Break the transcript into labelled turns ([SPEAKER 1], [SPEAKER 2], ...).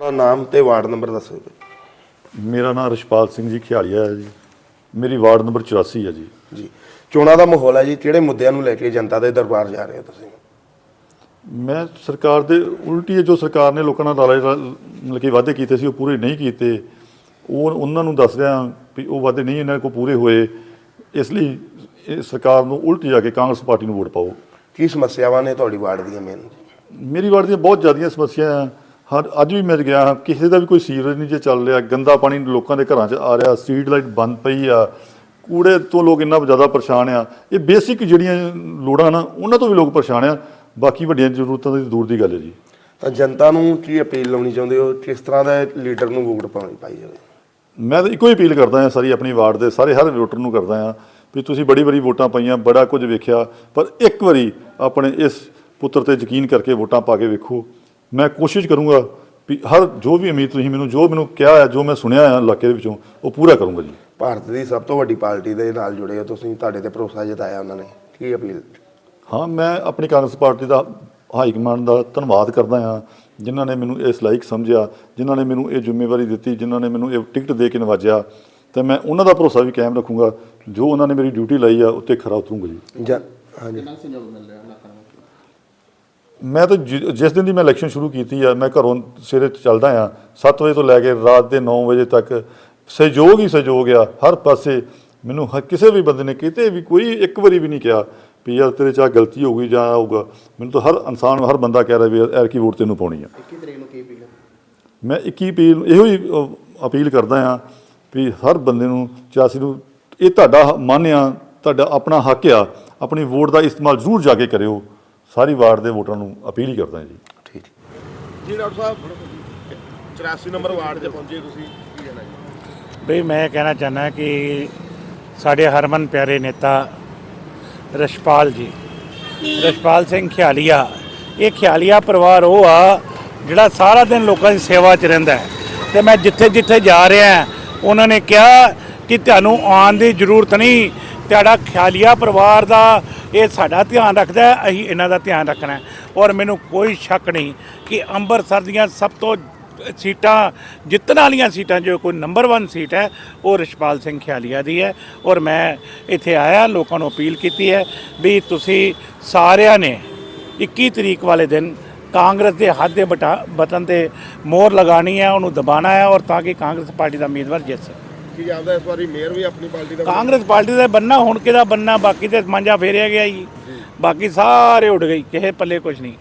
[SPEAKER 1] ਦਾ ਨਾਮ ਤੇ ward number ਦੱਸੋ ਜੀ।
[SPEAKER 2] ਮੇਰਾ ਨਾਮ ਰਸ਼ਪਾਲ ਸਿੰਘ ਜੀ ਖਿਆਲੀਆ ਹੈ ਜੀ। ਮੇਰੀ ਵਾਰਡ ਨੰਬਰ 84 ਹੈ ਜੀ।
[SPEAKER 1] ਜੀ। ਚੋਣਾਂ ਦਾ ਮਾਹੌਲ ਹੈ ਜੀ ਕਿਹੜੇ ਮੁੱਦਿਆਂ ਨੂੰ ਲੈ ਕੇ ਜਨਤਾ ਦੇ ਦਰਬਾਰ ਜਾ ਰਹੇ ਹੋ ਤੁਸੀਂ?
[SPEAKER 2] ਮੈਂ ਸਰਕਾਰ ਦੇ ਉਲਟੀ ਜੋ ਸਰਕਾਰ ਨੇ ਲੋਕਾਂ ਨਾਲ ਰਾ- ਮਤਲਬ ਕਿ ਵਾਅਦੇ ਕੀਤੇ ਸੀ ਉਹ ਪੂਰੇ ਨਹੀਂ ਕੀਤੇ। ਉਹ ਉਹਨਾਂ ਨੂੰ ਦੱਸ ਰਿਹਾ ਵੀ ਉਹ ਵਾਅਦੇ ਨਹੀਂ ਇਹਨਾਂ ਕੋਲ ਪੂਰੇ ਹੋਏ। ਇਸ ਲਈ ਇਹ ਸਰਕਾਰ ਨੂੰ ਉਲਟ ਜਾ ਕੇ ਕਾਂਗਰਸ ਪਾਰਟੀ ਨੂੰ ਵੋਟ ਪਾਓ।
[SPEAKER 1] ਕੀ ਸਮੱਸਿਆਵਾਂ ਨੇ ਤੁਹਾਡੀ ਵਾਰਡ ਦੀਆਂ ਮੇਨ
[SPEAKER 2] ਮੇਰੀ ਵਾਰਡ ਦੀਆਂ ਬਹੁਤ ਜ਼ਿਆਦੀਆਂ ਸਮੱਸਿਆ ਆ ਹਰ ਅੱਜ ਵੀ ਮੈਂ ਗਿਆ ਹਾਂ। ਕਿਸੇ ਦਾ ਵੀ ਕੋਈ ਸੀਵਰੇਜ ਨਹੀਂ ਜੇ ਚੱਲ ਰਿਹਾ। ਗੰਦਾ ਪਾਣੀ ਲੋਕਾਂ ਦੇ ਘਰਾਂ 'ਚ ਆ ਰਿਹਾ। ਸਟਰੀਟ ਲਾਈਟ ਬੰਦ ਪਈ ਆ। ਕੂੜੇ ਤੋਂ ਲੋਕ ਇੰਨਾ ਜ਼ਿਆਦਾ ਪਰੇਸ਼ਾਨ ਆ। ਇਹ ਬੇਸਿਕ ਜਿਹੜੀਆਂ ਲੋੜਾਂ ਨਾ ਉਹਨਾਂ ਤੋਂ ਵੀ ਲੋਕ ਪਰੇਸ਼ਾਨ ਆ। ਬਾਕੀ ਵੱਡੀਆਂ ਜ਼ਰੂਰਤਾਂ ਦੀ ਦੂਰ ਦੀ ਗੱਲ ਹੈ ਜੀ।
[SPEAKER 1] ਤਾਂ ਜਨਤਾ ਨੂੰ ਕੀ ਅਪੀਲ ਲਾਉਣੀ ਚਾਹੁੰਦੇ ਹੋ? ਕਿਸ ਤਰ੍ਹਾਂ ਦਾ ਲੀਡਰ ਨੂੰ ਵੋਟ ਪਾਉਣੀ ਪਾਈ ਜਾਵੇ?
[SPEAKER 2] ਮੈਂ ਤਾਂ ਇੱਕੋ ਹੀ ਅਪੀਲ ਕਰਦਾ ਹਾਂ ਸਾਰੀ ਆਪਣੀ ਵਾਰਡ ਦੇ ਸਾਰੇ ਹਰ ਵੋਟਰ ਨੂੰ ਕਰਦਾ ਹਾਂ ਵੀ ਤੁਸੀਂ ਬੜੀ ਬੜੀ ਵੋਟਾਂ ਪਾਈਆਂ ਬੜਾ ਕੁਝ ਵੇਖਿਆ। ਪਰ ਇੱਕ ਵਾਰੀ ਆਪਣੇ ਇਸ ਪੁੱਤਰ ਤੇ ਯਕੀਨ ਕਰਕੇ ਵੋਟਾਂ ਪਾ ਕੇ ਵੇਖੋ। ਮੈਂ ਕੋਸ਼ਿਸ਼ ਕਰੂੰਗਾ ਵੀ ਹਰ ਜੋ ਵੀ ਉਮੀਦ ਤੁਸੀਂ ਮੈਨੂੰ ਜੋ ਮੈਨੂੰ ਕਿਹਾ ਹੈ ਜੋ ਮੈਂ ਸੁਣਿਆ ਹੈ ਇਲਾਕੇ ਦੇ ਵਿੱਚੋਂ ਉਹ ਪੂਰਾ ਕਰੂੰਗਾ ਜੀ।
[SPEAKER 1] ਭਾਰਤ ਦੀ ਸਭ ਤੋਂ ਵੱਡੀ ਪਾਰਟੀ ਦੇ ਨਾਲ ਜੁੜੇ ਹੋ ਤੁਸੀਂ ਤੁਹਾਡੇ ਤੇ ਭਰੋਸਾ ਜਤਾਇਆ ਉਹਨਾਂ ਨੇ। ਕੀ ਅਪੀਲ?
[SPEAKER 2] ਹਾਂ ਮੈਂ ਆਪਣੀ ਕਾਂਗਰਸ ਪਾਰਟੀ ਦਾ ਹਾਈ ਕਮਾਂਡ ਦਾ ਧੰਨਵਾਦ ਕਰਦਾ ਹਾਂ ਜਿਨ੍ਹਾਂ ਨੇ ਮੈਨੂੰ ਇਸ ਲਾਇਕ ਸਮਝਿਆ ਜਿਨ੍ਹਾਂ ਨੇ ਮੈਨੂੰ ਇਹ ਜ਼ਿੰਮੇਵਾਰੀ ਦਿੱਤੀ ਜਿਨ੍ਹਾਂ ਨੇ ਮੈਨੂੰ ਇਹ ਟਿਕਟ ਦੇ ਕੇ ਨਵਾਜਿਆ ਤੇ ਮੈਂ ਉਹਨਾਂ ਦਾ ਭਰੋਸਾ ਵੀ ਕਾਇਮ ਰੱਖੂੰਗਾ ਜੋ ਉਹਨਾਂ ਨੇ ਮੇਰੀ ਡਿਊਟੀ ਲਾਈ ਆ ਉੱਤੇ ਖਰਾ ਉਤਰੂੰਗਾ ਜੀ।
[SPEAKER 1] ਹਾਂਜੀ।
[SPEAKER 2] ਮੈਂ ਤਾਂ ਜਿ- ਜਿਸ ਦਿਨ ਦੀ ਮੈਂ ਇਲੈਕਸ਼ਨ ਸ਼ੁਰੂ ਕੀਤੀ ਆ ਮੈਂ ਘਰੋਂ ਸਵੇਰੇ ਚੱਲਦਾ ਆ 7 ਵਜੇ ਤੋਂ ਲੈ ਕੇ ਰਾਤ ਦੇ 9 ਵਜੇ ਤੱਕ ਸਹਿਯੋਗ ਹੀ ਸਹਿਯੋਗ ਆ ਹਰ ਪਾਸੇ ਮੈਨੂੰ ਹ- ਕਿਸੇ ਵੀ ਬੰਦੇ ਨੇ ਕਿਤੇ ਵੀ ਕੋਈ ਇੱਕ ਵਾਰੀ ਵੀ ਨਹੀਂ ਕਿਹਾ ਵੀ ਯਾਰ ਤੇਰੇ ਚਾਹ ਗਲਤੀ ਹੋ ਗਈ ਜਾਂ ਆਹ ਹੋਊਗਾ। ਮੈਨੂੰ ਤਾਂ ਹਰ ਇਨਸਾਨ ਹਰ ਬੰਦਾ ਕਹਿ ਰਿਹਾ ਵੀ ਐਰ ਕੀ ਵੋਟ ਤੈਨੂੰ ਪਾਉਣੀ ਆ।
[SPEAKER 3] 21 ਤਰੀਕ ਨੂੰ ਕੀ ਅਪੀਲ ਹੈ
[SPEAKER 2] ਮੈਂ 21 ਅਪੀਲ ਇਹੋ ਹੀ ਅ, ਅਪੀਲ ਕਰਦਾ ਆ ਵੀ ਹਰ ਬੰਦੇ ਨੂੰ ਚਾਸੀ ਨੂੰ ਇਹ ਤੁਹਾਡਾ ਹ- ਮਨ ਆ ਤੁਹਾਡਾ ਆਪਣਾ ਹੱਕ ਆ ਆਪਣੀ ਵੋਟ ਦਾ ਇਸਤੇਮਾਲ ਜ਼ਰੂਰ ਜਾ ਕੇ ਕਰਿਓ। ਸਾਰੀ ਵਾਰਡ ਦੇ ਵੋਟਰਾਂ ਨੂੰ ਅਪੀਲ ਹੀ ਕਰਦਾ ਜੀ।
[SPEAKER 1] ਠੀਕ।
[SPEAKER 4] ਜੀ ਡਾਕਟਰ ਸਾਹਿਬ 84 ਨੰਬਰ ਵਾਰਡ 'ਚ ਪਹੁੰਚੇ ਤੁਸੀਂ ਕੀ ਕਹਿਣਾ ਜੀ?
[SPEAKER 5] ਬਈ ਮੈਂ ਕਹਿਣਾ ਚਾਹੁੰਦਾ ਕਿ ਸਾਡੇ ਹਰਮਨ ਪਿਆਰੇ ਨੇਤਾ ਰਸ਼ਪਾਲ ਜੀ ਰਸ਼ਪਾਲ ਸਿੰਘ ਖਿਆਲੀਆ ਇਹ ਖਿਆਲੀਆ ਪਰਿਵਾਰ ਉਹ ਆ ਜਿਹੜਾ ਸਾਰਾ ਦਿਨ ਲੋਕਾਂ ਦੀ ਸੇਵਾ 'ਚ ਰਹਿੰਦਾ ਹੈ। ਤੇ ਮੈਂ ਜਿੱਥੇ ਜਿੱਥੇ ਜਾ ਰਿਹਾ ਉਹਨਾਂ ਨੇ ਕਿਹਾ ਕਿ ਤੁਹਾਨੂੰ ਆਉਣ ਦੀ ਜ਼ਰੂਰਤ ਨਹੀਂ ਤੁਹਾਡਾ ਖਿਆਲੀਆ ਪਰਿਵਾਰ ਦਾ ਇਹ ਸਾਡਾ ਧਿਆਨ ਰੱਖਦਾ ਹੈ, ਅਸੀਂ ਇਹਨਾਂ ਦਾ ਧਿਆਨ ਰੱਖਣਾ ਔਰ ਮੈਨੂੰ ਕੋਈ ਸ਼ੱਕ ਨਹੀਂ ਕਿ ਅੰਮ੍ਰਿਤਸਰ ਦੀਆਂ ਸਭ ਤੋਂ ਸੀਟਾਂ ਜਿੱਤਣ ਵਾਲੀਆਂ ਸੀਟਾਂ ਜੋ ਕੋਈ ਨੰਬਰ 1 ਸੀਟ ਹੈ ਉਹ ਰਿਸ਼ਪਾਲ ਸਿੰਘ ਖਿਆਲੀਆ ਦੀ ਹੈ। ਔਰ ਮੈਂ ਇੱਥੇ ਆਇਆ ਲੋਕਾਂ ਨੂੰ ਅਪੀਲ ਕੀਤੀ ਹੈ ਵੀ ਤੁਸੀਂ ਸਾਰਿਆਂ ਨੇ 21 ਤਰੀਕ ਵਾਲੇ ਦਿਨ ਕਾਂਗਰਸ ਦੇ ਹੱਥ ਦੇ ਬਟਾ ਬਟਨ ਤੇ ਮੋਹਰ ਲਗਾਣੀ ਹੈ ਉਹਨੂੰ ਦਬਾਣਾ ਹੈ ਔਰ ਤਾਂ ਕਿ ਕਾਂਗਰਸ ਪਾਰਟੀ ਦਾ ਉਮੀਦਵਾਰ ਜਿੱਤ ਸਕੇ।
[SPEAKER 4] ਕੀ ਜਾਂਦਾ ਇਸ ਵਾਰੀ? ਮੇਅਰ ਵੀ ਆਪਣੀ ਪਾਰਟੀ ਦਾ
[SPEAKER 5] ਕਾਂਗਰਸ ਪਾਰਟੀ ਦਾ ਬੰਨਾ ਹੁਣ ਕਿਹਦਾ ਬੰਨਾ ਬਾਕੀ ਤੇ ਮਾਂਜਾ ਫੇਰਿਆ ਗਿਆ ਜੀ। ਬਾਕੀ ਸਾਰੇ ਉੱਡ ਗਈ ਕਿਸੇ ਪੱਲੇ ਕੁਝ ਨਹੀਂ।